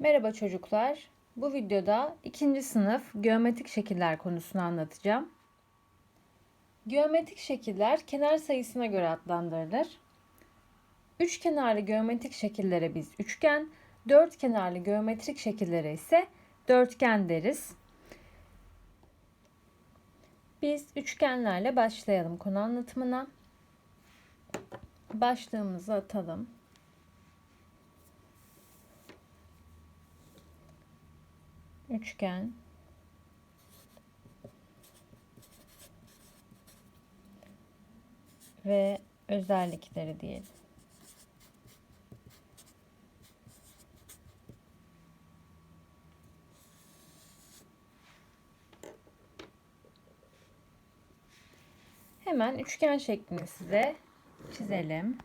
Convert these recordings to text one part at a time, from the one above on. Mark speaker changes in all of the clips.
Speaker 1: Merhaba çocuklar. Bu videoda ikinci sınıf geometrik şekiller konusunu anlatacağım. Geometrik şekiller kenar sayısına göre adlandırılır. Üç kenarlı geometrik şekillere biz üçgen, dört kenarlı geometrik şekillere ise dörtgen deriz. Biz üçgenlerle başlayalım konu anlatımına. Başlığımızı atalım. Üçgen ve özellikleri diyelim. Hemen üçgen şeklini size çizelim.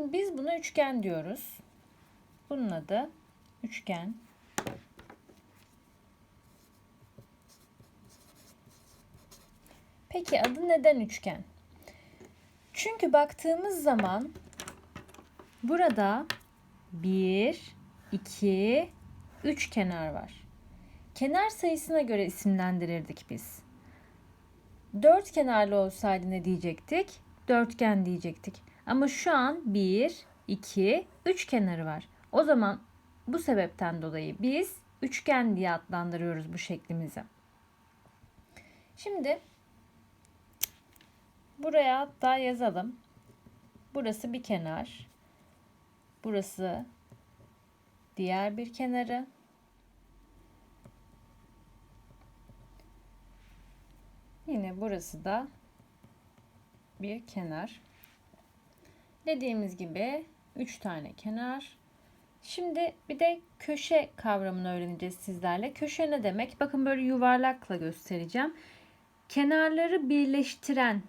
Speaker 1: Şimdi biz buna üçgen diyoruz. Bunun adı üçgen. Peki adı neden üçgen? Çünkü baktığımız zaman burada 1, 2, 3 kenar var. Kenar sayısına göre isimlendirirdik biz. Dört kenarlı olsaydı ne diyecektik? Dörtgen diyecektik. Ama şu an 1, 2, 3 kenarı var. O zaman bu sebepten dolayı biz üçgen diye adlandırıyoruz bu şeklimizi. Şimdi buraya hatta yazalım. Burası bir kenar. Burası diğer bir kenarı. Yine burası da bir kenar. Dediğimiz gibi 3 tane kenar. Şimdi bir de köşe kavramını öğreneceğiz sizlerle. Köşe ne demek? Bakın böyle yuvarlakla göstereceğim. Kenarları birleştiren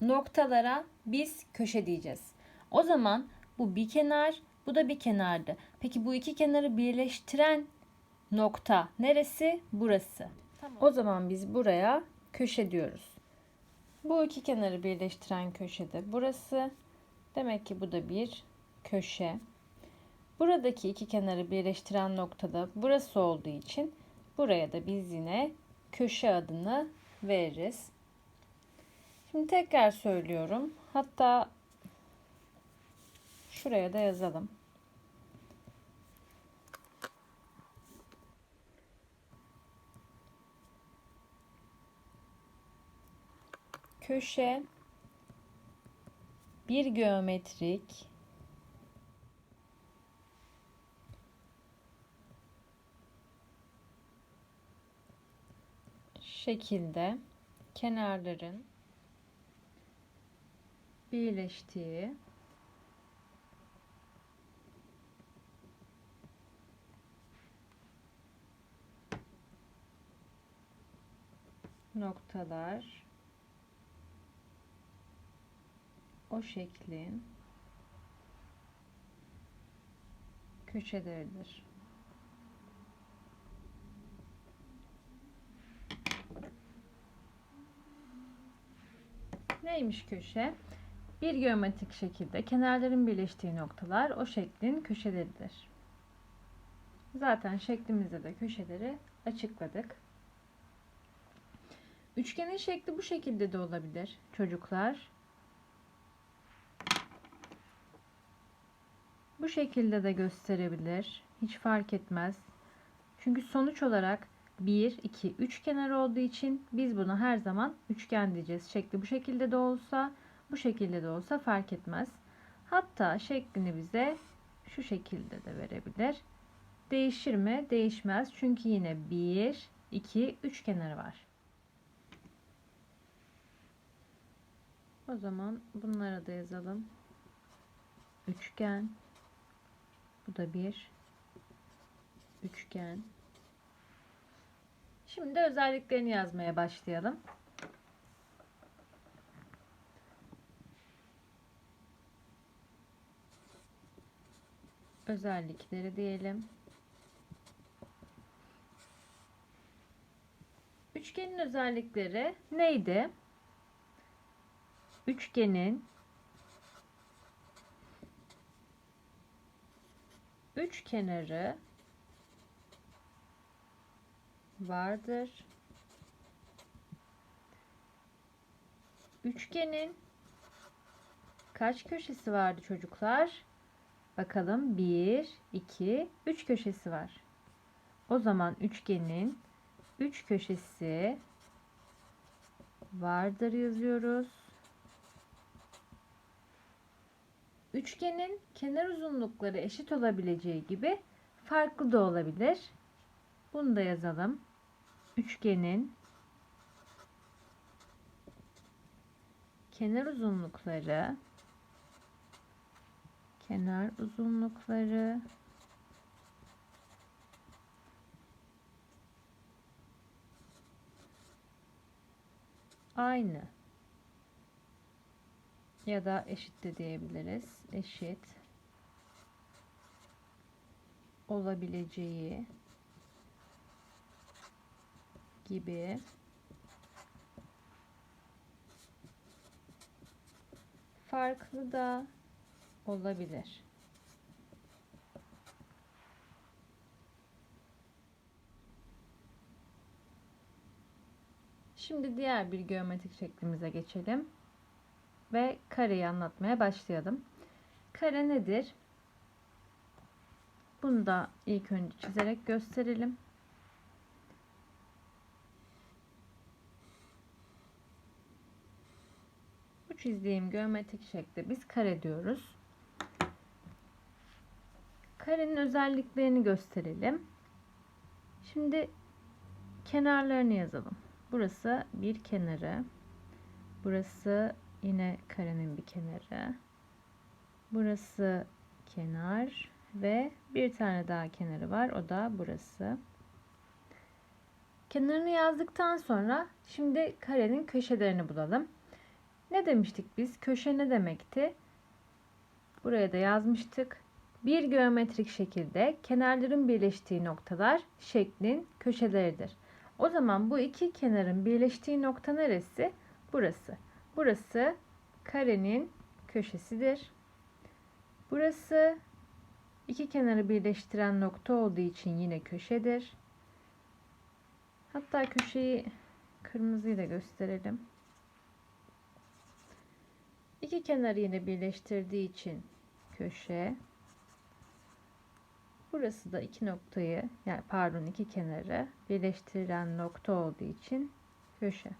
Speaker 1: noktalara biz köşe diyeceğiz. O zaman bu bir kenar, bu da bir kenardı. Peki bu iki kenarı birleştiren nokta neresi? Burası. Tamam. O zaman biz buraya köşe diyoruz. Bu iki kenarı birleştiren köşede burası. Demek ki bu da bir köşe. Buradaki iki kenarı birleştiren noktada burası olduğu için buraya da biz yine köşe adını veririz. Şimdi tekrar söylüyorum. Hatta şuraya da yazalım. Köşe bir geometrik şekilde kenarların birleştiği noktalar o şeklin köşeleridir. Neymiş köşe? Bir geometrik şekilde kenarların birleştiği noktalar o şeklin köşeleridir. Zaten şeklimizde de köşeleri açıkladık. Üçgenin şekli bu şekilde de olabilir çocuklar. Bu şekilde de gösterebilir. Hiç fark etmez. Çünkü sonuç olarak 1, 2, 3 kenar olduğu için biz buna her zaman üçgen diyeceğiz. Şekli bu şekilde de olsa, bu şekilde de olsa fark etmez. Hatta şeklini bize şu şekilde de verebilir. Değişir mi? Değişmez. Çünkü yine 1, 2, 3 kenarı var. O zaman bunlara da yazalım. Üçgen. Bu da bir üçgen. Şimdi özelliklerini yazmaya başlayalım. Özellikleri diyelim. Üçgenin özellikleri neydi? Üçgenin üç kenarı vardır. Üçgenin kaç köşesi vardı çocuklar? Bakalım 1, 2, 3 köşesi var. O zaman üçgenin 3 köşesi vardır yazıyoruz. Üçgenin kenar uzunlukları eşit olabileceği gibi farklı da olabilir. Bunu da yazalım. Üçgenin kenar uzunlukları kenar uzunlukları aynı ya da eşit de diyebiliriz. Eşit olabileceği gibi farklı da olabilir. Şimdi diğer bir geometrik şeklimize geçelim ve kareyi anlatmaya başlayalım. Kare nedir? Bunu da ilk önce çizerek gösterelim. Bu çizdiğim geometrik şekle biz kare diyoruz. Karenin özelliklerini gösterelim. Şimdi kenarlarını yazalım. Burası bir kenarı. Burası yine karenin bir kenarı. Burası kenar ve bir tane daha kenarı var. O da burası. Kenarını yazdıktan sonra şimdi karenin köşelerini bulalım. Ne demiştik biz? Köşe ne demekti? Buraya da yazmıştık. Bir geometrik şekilde kenarların birleştiği noktalar şeklin köşeleridir. O zaman bu iki kenarın birleştiği nokta neresi? Burası. Burası karenin köşesidir. Burası iki kenarı birleştiren nokta olduğu için yine köşedir. Hatta köşeyi kırmızıyla gösterelim. İki kenarı yine birleştirdiği için köşe. Burası da iki noktayı yani pardon iki kenarı birleştiren nokta olduğu için köşe.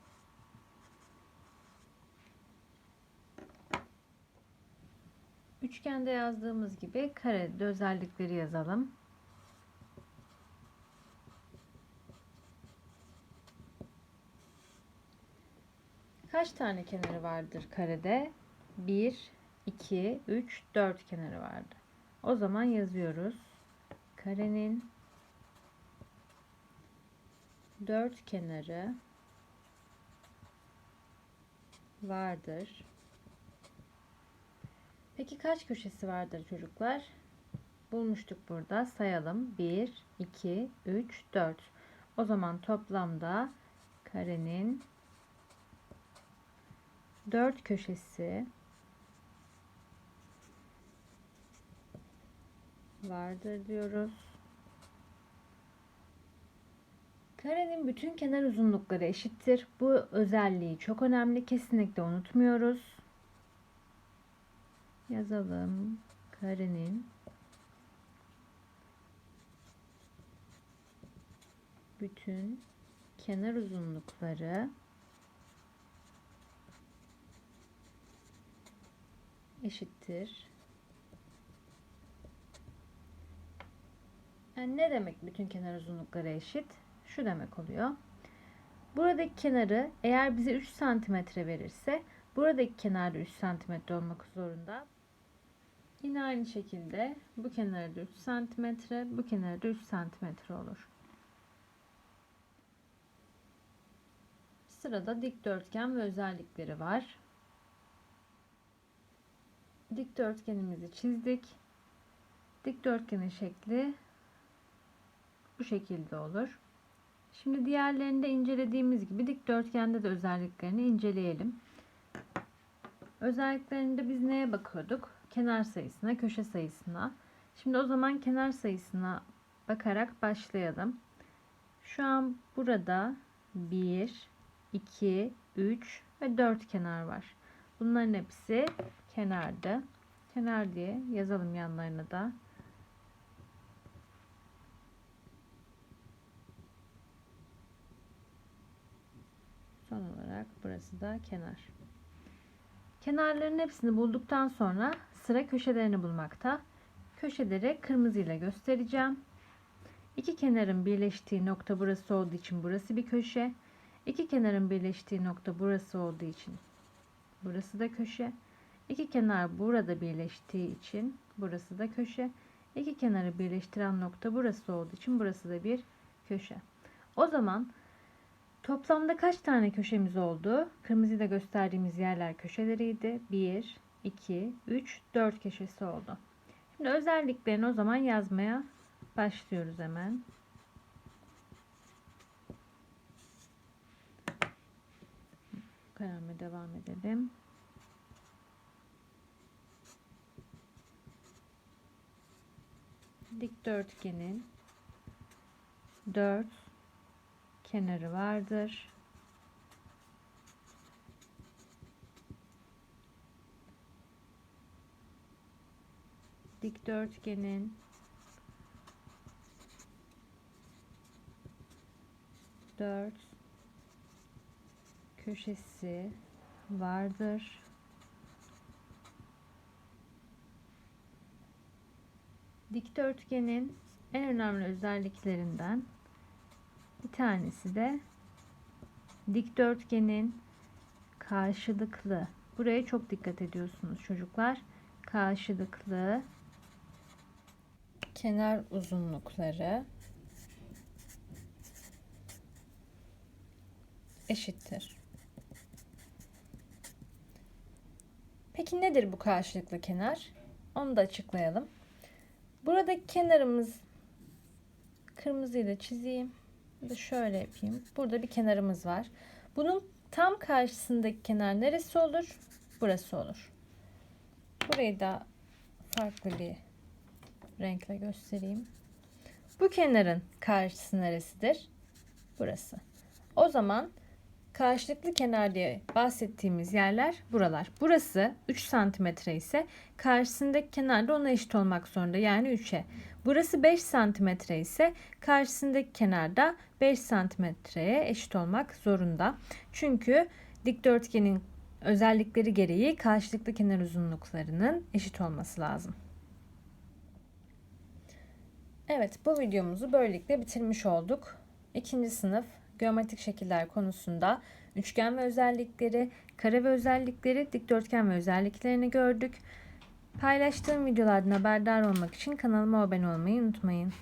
Speaker 1: Üçgende yazdığımız gibi karede özellikleri yazalım. Kaç tane kenarı vardır karede? 1, 2, 3, 4 kenarı vardır. O zaman yazıyoruz. Karenin 4 kenarı vardır. Peki kaç köşesi vardır çocuklar? Bulmuştuk burada. Sayalım. 1, 2, 3, 4. O zaman toplamda karenin 4 köşesi vardır diyoruz. Karenin bütün kenar uzunlukları eşittir. Bu özelliği çok önemli. Kesinlikle unutmuyoruz. Yazalım. Karenin bütün kenar uzunlukları eşittir. Yani ne demek bütün kenar uzunlukları eşit? Şu demek oluyor. Buradaki kenarı eğer bize 3 santimetre verirse buradaki kenarda 3 santimetre olmak zorunda. Yine aynı şekilde bu kenarda 3 santimetre, bu kenarda 3 santimetre olur. Sırada dikdörtgen ve özellikleri var. Dikdörtgenimizi çizdik. Dikdörtgenin şekli bu şekilde olur. Şimdi diğerlerini de incelediğimiz gibi dikdörtgende de özelliklerini inceleyelim. Özelliklerinde biz neye bakıyorduk? Kenar sayısına, köşe sayısına. Şimdi o zaman kenar sayısına bakarak başlayalım. Şu an burada 1, 2, 3 ve 4 kenar var. Bunların hepsi kenardı. Kenar diye yazalım yanlarına da. Son olarak burası da kenar. Kenarların hepsini bulduktan sonra sıra köşelerini bulmakta. Köşeleri kırmızıyla göstereceğim. İki kenarın birleştiği nokta burası olduğu için burası bir köşe. İki kenarın birleştiği nokta burası olduğu için burası da köşe. İki kenar burada birleştiği için burası da köşe. İki kenarı birleştiren nokta burası olduğu için burası da bir köşe. O zaman toplamda kaç tane köşemiz oldu? Kırmızıyla gösterdiğimiz yerler köşeleriydi. 1, 2, 3, 4 köşesi oldu. Şimdi özelliklerini o zaman yazmaya başlıyoruz hemen. Kalemle devam edelim. Dikdörtgenin 4 kenarı vardır. Dikdörtgenin dört köşesi vardır. Dikdörtgenin en önemli özelliklerinden bir tanesi de dikdörtgenin karşılıklı. Buraya çok dikkat ediyorsunuz çocuklar. Karşılıklı kenar uzunlukları eşittir. Peki nedir bu karşılıklı kenar? Onu da açıklayalım. Buradaki kenarımız kırmızıyla çizeyim. Da şöyle yapayım. Burada bir kenarımız var. Bunun tam karşısındaki kenar neresi olur? Burası olur. Burayı da farklı bir renkle göstereyim. Bu kenarın karşısı neresidir? Burası. O zaman karşılıklı kenar diye bahsettiğimiz yerler buralar. Burası 3 santimetre ise karşısındaki kenar da ona eşit olmak zorunda. Yani 3'e. Burası 5 santimetre ise karşısındaki kenar da 5 santimetreye eşit olmak zorunda. Çünkü dikdörtgenin özellikleri gereği karşılıklı kenar uzunluklarının eşit olması lazım. Evet bu videomuzu böylelikle bitirmiş olduk. İkinci sınıf geometrik şekiller konusunda üçgen ve özellikleri, kare ve özellikleri, dikdörtgen ve özelliklerini gördük. Paylaştığım videolardan haberdar olmak için kanalıma abone olmayı unutmayın.